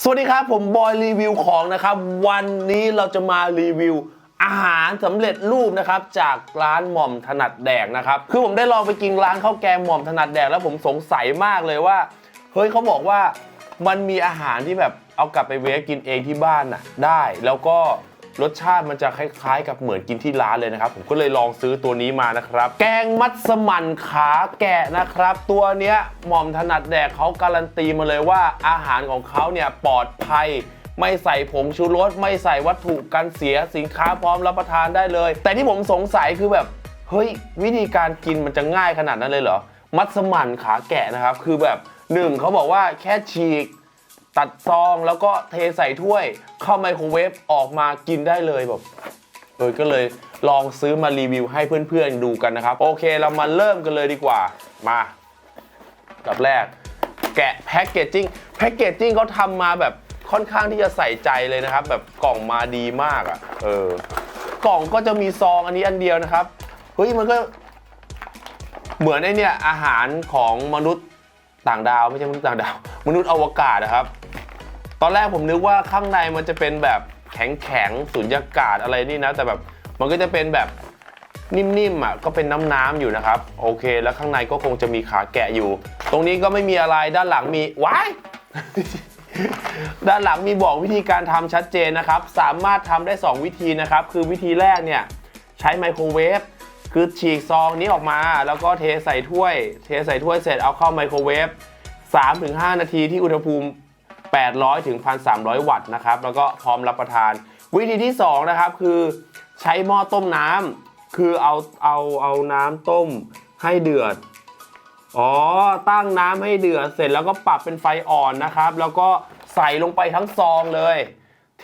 สวัสดีครับ ผมบอยรีวิวของนะครับ วันนี้เราจะมารีวิว อาหารสำเร็จรูปนะครับ จากร้านหม่อมถนัดแดกนะครับ คือผมได้ลองไปกินร้านข้าวแกงหม่อมถนัดแดกแล้วผมสงสัยมากเลยว่าเฮ้ยเขาบอกว่ามันมีอาหารที่แบบเอากลับไปเวฟกินเองที่บ้านน่ะได้ แล้วก็ รสชาติมันจะคล้ายๆ กับเหมือนกินที่ร้านเลยนะครับ ผมก็เลยลองซื้อตัวนี้มานะครับ แกงมัสมั่นขาแกะนะครับ ตัวเนี้ยหม่อมถนัดแดกเขาการันตีมาเลยว่าอาหารของเขาเนี่ยปลอดภัยไม่ใส่ผงชูรสไม่ใส่วัตถุกันเสียสินค้าพร้อมรับประทานได้เลย แต่ที่ผมสงสัยคือแบบ เฮ้ย วิธีการกินมันจะง่ายขนาดนั้นเลยเหรอ มัสมั่นขาแกะนะครับ คือแบบหนึ่งเขาบอกว่าแค่ฉีก ตัดซองแล้วก็เทใส่ถ้วย เข้าไมโครเวฟออกมากินได้เลยแบบเออก็เลยลองซื้อมารีวิวให้เพื่อนๆดูกันนะครับ โอเคเรามาเริ่มกันเลยดีกว่ามาแบบแรก แกะแพ็กเกจจิ้งแพ็กเกจจิ้งเขาทำมาแบบค่อนข้างที่จะใส่ใจเลยนะครับ แบบกล่องมาดีมากอะ่ะ เออ กล่องก็จะมีซองอันนี้อันเดียวนะครับเฮ้ยมันก็เหมือนไอเนี่ยอาหารของมนุษย์ต่างดาว ไม่ใช่มนุษย์ต่างดาว มนุษย์อวกาศนะครับ ตอนแรกผมนึกว่าข้างในมันจะเป็นแบบแข็งแข็งๆสุญญากาศอะไรนี่นะ แต่แบบมันก็จะเป็นแบบนิ่มๆอะก็เป็นน้ำๆอยู่นะครับ โอเค แล้วข้างในก็คงจะมีขาแกะอยู่ ตรงนี้ก็ไม่มีอะไรด้านหลังมีว้ายด้านหลังมีบอกวิธีการทำชัดเจนนะครับ สามารถทำได้ 2 วิธีนะครับ คือวิธีแรกเนี่ยใช้ไมโครเวฟคือฉีกซองนี้ออกมา แล้วก็เทใส่ถ้วย เทใส่ถ้วยเสร็จเอาเข้าไมโครเวฟ3-5 นาทีที่อุณหภูมิ 800 ถึง 1,300 วัตต์นะครับ แล้วก็พร้อมรับประทาน วิธีที่ 2 นะครับ คือใช้หม้อต้มน้ำคือเอาเอาเอาน้ำต้มให้เดือด อ๋อ ตั้งน้ำให้เดือด เสร็จแล้วก็ปรับเป็นไฟอ่อนนะครับ แล้วก็ใส่ลงไปทั้งซองเลย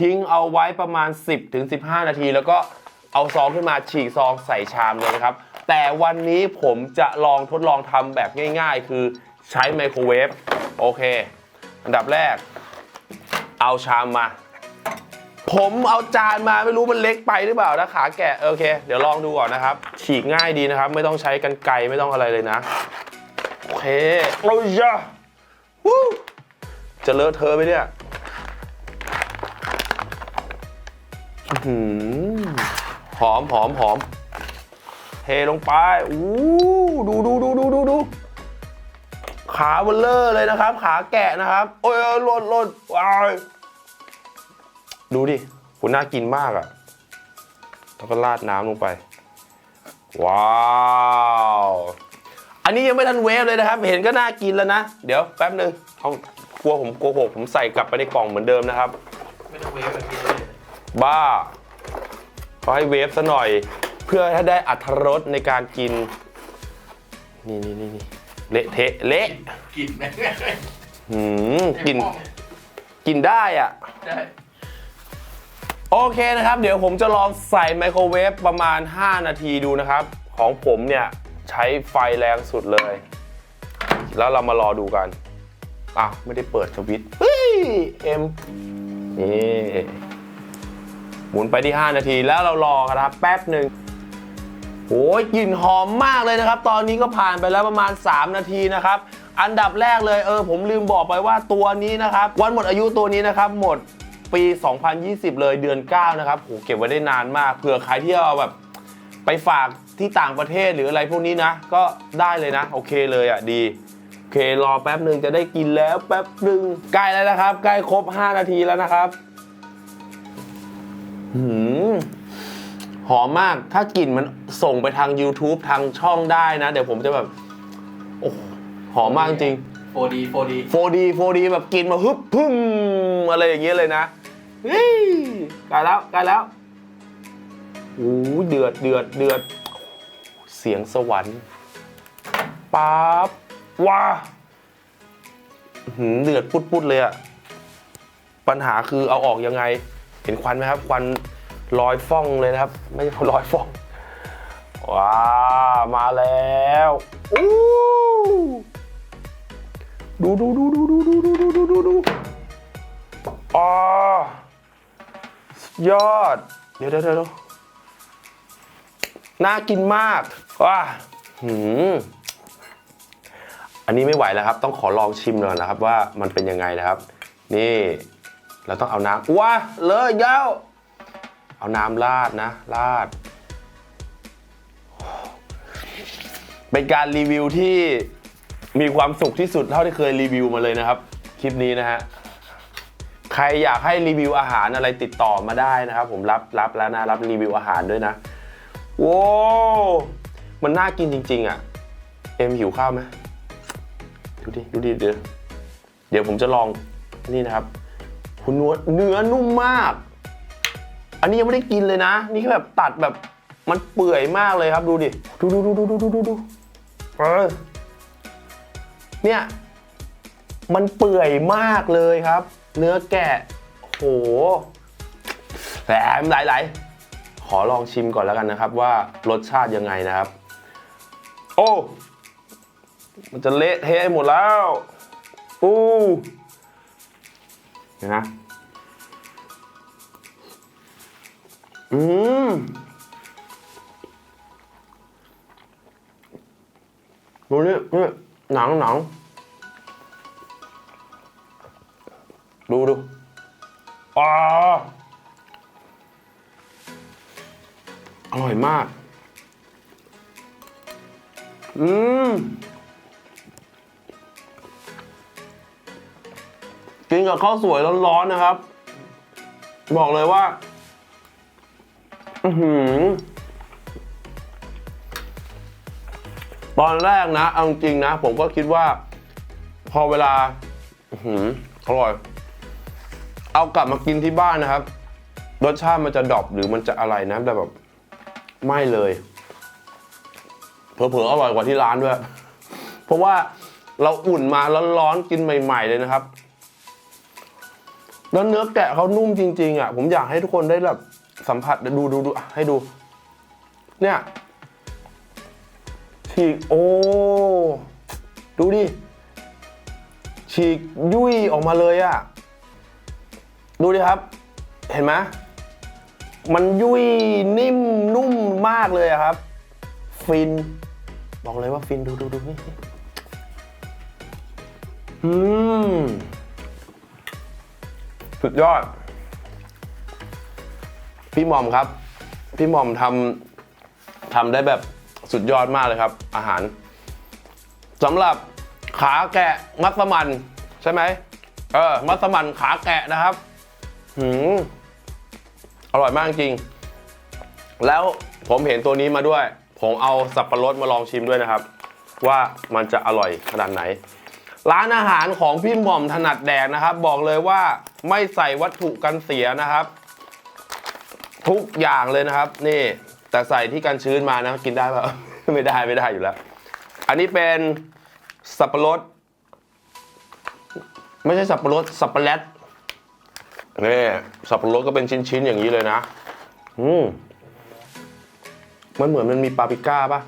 ทิ้งเอาไว้ประมาณ 10ถึง15 นาที แล้วก็เอาซองขึ้นมาฉีกซองใส่ชามเลยนะครับ แต่วันนี้ผมจะลองทดลองทำแบบง่าย ๆ คือใช้ไมโครเวฟโอเค อันดับแรก เอาชามมา ผมเอาจานมาไม่รู้มันเล็กไปหรือเปล่านะขาแกะโอเค เดี๋ยวลองดูก่อนนะครับ ฉีกง่ายดีนะครับ ไม่ต้องใช้กันไกรไม่ต้องอะไรเลยนะ โอเคโอ้ยะวู้จะเลอะเทอะไหมเนี่ยหอหอมหอมหอมเทลงไปอู้ดูดูดูดูดูดู ขาเบลเลอร์เลยนะครับ ขาแกะนะครับ โอ้ยล่นล่นว้ายดูดิคุณน่ากินมากอะ่ะแล้วก็ราดน้ำลงไป ว้าวอันนี้ยังไม่ทันเวฟเลยนะครับ เห็นก็น่ากินแล้วนะ เดี๋ยวแป๊บหนึ่งเอากลัวผมโกหกผมใส่กลับไปในกล่องเหมือนเดิมนะครับ ไม่ต้องเวฟแบบนี้เลยบ้าเขาให้เวฟซะหน่อย เพื่อให้ได้อัตรรสในการกิน นี่นี่นี่นี่ เละเทะเละกลิ่นไหมหืมกิน กินได้อะใช่โอเคนะครับ เดี๋ยวผมจะลองใส่ไมโครเวฟประมาณ 5 นาทีดูนะครับ ของผมเนี่ย ใช้ไฟแรงสุดเลย แล้วเรามารอดูกันอ้าวไม่ได้เปิดสวิตช์เฮ้ยเอ็มนี่หมุนไปที่ 5 นาทีแล้วเรารอครับแป๊บหนึ่ง โอ้ยกลิ่นหอมมากเลยนะครับ ตอนนี้ก็ผ่านไปแล้วประมาณ 3 นาทีนะครับอันดับแรกเลยเออผมลืมบอกไปว่าตัวนี้นะครับ วันหมดอายุตัวนี้นะครับหมดปี 2020 เลยเดือน 9 นะครับโหเก็บไว้ได้นานมากเผื่อใครที่เอาแบบไปฝากที่ต่างประเทศหรืออะไรพวกนี้นะ ก็ได้เลยนะ โอเคเลยอะดี โอเครอแป๊บหนึ่งจะได้กินแล้วแป๊บหนึ่งใกล้แล้วนะครับ ใกล้ครบ 5 นาทีแล้วนะครับหืม หอมมาก ถ้ากลิ่นมันส่งไปทาง YouTube ทางช่องได้นะ เดี๋ยวผมจะแบบ โอ้โหหอมมากจริงโฟดีโฟดี 4D 4D แบบกินมาฮึบพึ่งอะไรอย่างเงี้ยเลยนะเฮ้ยใกล้แล้วใกล้แล้วโอ้ยเดือดเดือดเดือด เสียงสวรรค์ป๊าบว้าอื้อหือเดือดปุดๆเลยอะปัญหาคือเอาออกยังไง เห็นควันไหมครับควัน ลอยฟ่องเลยนะครับ ไม่ใช่ลอยฟ่อง ว้า มาแล้วอู้ดูดูดูดูดูดูดูดูดูดูดูอ๋อยอด เดี๋ยวเดี๋ยวเดี๋ยวน่ากินมากว้าหืมอันนี้ไม่ไหวแล้วครับ ต้องขอลองชิมหน่อยนะครับ ว่ามันเป็นยังไงนะครับ นี่ เราต้องเอาน้ำว้าเลยเย้า เอาน้ำราดนะราด เป็นการรีวิวที่มีความสุขที่สุดเท่าที่เคยรีวิวมาเลยนะครับ คลิปนี้นะฮะใครอยากให้รีวิวอาหารอะไรติดต่อมาได้นะครับ ผมรับรับแล้วนะรับรีวิวอาหารด้วยนะโว้มันน่ากินจริง ๆ อะ เอ็มหิวข้าวไหมดูดิดูดิเดี๋ยวเดี๋ยวผมจะลองนี่นะครับคุณนวดเนื้อนุ่มมาก อันนี้ยังไม่ได้กินเลยนะ นี่แค่แบบตัดแบบมันเปื่อยมากเลยครับดูดิ ดูดูดูดูดูดูดูดูเออเนี่ย มันเปื่อยมากเลยครับ เนื้อแกะโหแหมไหลๆขอลองชิมก่อนแล้วกันนะครับ ว่ารสชาติยังไงนะครับ โอ้มันจะเละเทะให้หมดแล้วอู้นะ อืมดูนี่นี่หนังหนังดูดูอ่าอร่อยมาก อืม กินกับข้าวสวยร้อนๆนะครับ บอกเลยว่า อือหือ ตอนแรกนะ เอาจริงนะ ผมก็คิดว่า พอเวลา อือหืออร่อย เอากลับมากินที่บ้านนะครับ รสชาติมันจะดรอปหรือมันจะอะไรนะ แต่แบบ ไม่เลย เผลอๆอร่อยกว่าที่ร้านด้วย เพราะว่าเราอุ่นมาร้อนๆกินใหม่ ๆ เลยนะครับ แล้วเนื้อแกะเขานุ่มจริง ๆ อะ ผมอยากให้ทุกคนได้แบบ สัมผัสเดูดูดูอะให้ดู เนี่ยฉีกโอ้ ดูดิ ฉีกยุ่ยออกมาเลยอะดูดิครับ เห็นไหมมันยุ่ยนิ่มนุ่มมากเลยครับ ฟิน บอกเลยว่าฟินดูดูดูนี่อืม สุดยอด พี่หมอมครับ พี่หมอมทำทำได้แบบสุดยอดมากเลยครับ อาหารสำหรับขาแกะมัสมันใช่ไหมเออมัสมันขาแกะนะครับหืมอร่อยมากจริง แล้วผมเห็นตัวนี้มาด้วย ผมเอาสับปะรดมาลองชิมด้วยนะครับ ว่ามันจะอร่อยขนาดไหน ร้านอาหารของพี่หม่อมถนัดแดกนะครับ บอกเลยว่าไม่ใส่วัตถุกันเสียนะครับ ทุกอย่างเลยนะครับ นี่แต่ใส่ที่กันชื้นมานะกินได้ปะไม่ได้ไม่ได้อยู่แล้ว อันนี้เป็นสับปะรด ไม่ใช่สับปะรดสับปะแรดนี่สับปะรดก็เป็นชิ้นๆอย่างนี้เลยนะ อืมมันเหมือนมันมีปาปริก้าปะ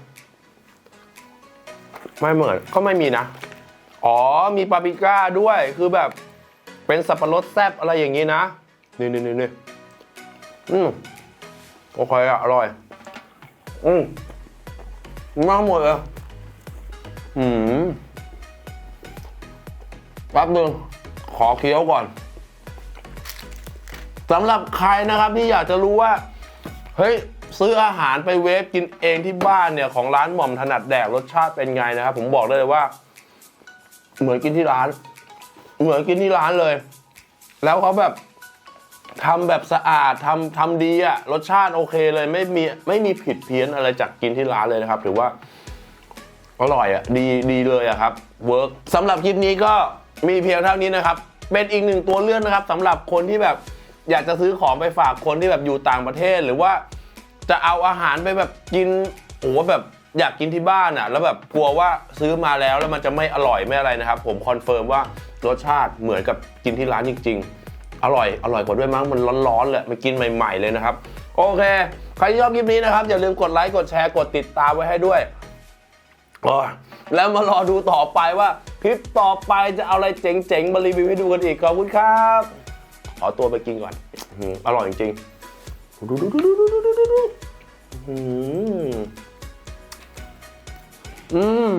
ไม่เหมือนก็ไม่มีนะ อ๋อมีปาปริก้าด้วยคือแบบเป็นสับปะรดแซบอะไรอย่างนี้นะนี่นี่นี่ อืมโอเคอะอร่อย อืมมากหมดเลยอืมแป๊บนึงขอเคี้ยวก่อนสำหรับใครนะครับที่อยากจะรู้ว่า เฮ้ย ซื้ออาหารไปเวฟกินเองที่บ้านเนี่ย ของร้านหม่อมถนัดแดกรสชาติเป็นไงนะครับ ผมบอกได้เลยว่า เหมือนกินที่ร้าน เหมือนกินที่ร้านเลย แล้วเขาแบบ ทำแบบสะอาดทำทำดีอะรสชาติโอเคเลยไม่มีไม่มีผิดเพี้ยนอะไรจากกินที่ร้านเลยนะครับถือว่าอร่อยอะดีดีเลยอะครับเวิร์กสำหรับคลิปนี้ก็มีเพียงเท่านี้นะครับ เป็นอีกหนึ่งตัวเลือกนะครับสำหรับคนที่แบบอยากจะซื้อของไปฝากคนที่แบบอยู่ต่างประเทศ หรือว่าจะเอาอาหารไปแบบกินโอ้แบบอยากกินที่บ้านอะแล้วแบบกลัวว่าซื้อมาแล้วแล้วมันจะไม่อร่อยไม่อะไรนะครับ ผมคอนเฟิร์มว่ารสชาติเหมือนกับกินที่ร้านจริง ๆ อร่อยอร่อยกว่าด้วยมั้งมันร้อนๆเลยมากินใหม่ๆเลยนะครับ โอเค ใครที่ชอบคลิปนี้นะครับ อย่าลืมกดไลค์กดแชร์กดติดตามไว้ให้ด้วยแล้วมารอดูต่อไปว่าคลิปต่อไปจะเอาอะไรเจ๋งๆมารีวิวให้ดูกันอีกขอบคุณครับ ขอตัวไปกินก่อนอร่อยจริงๆอืม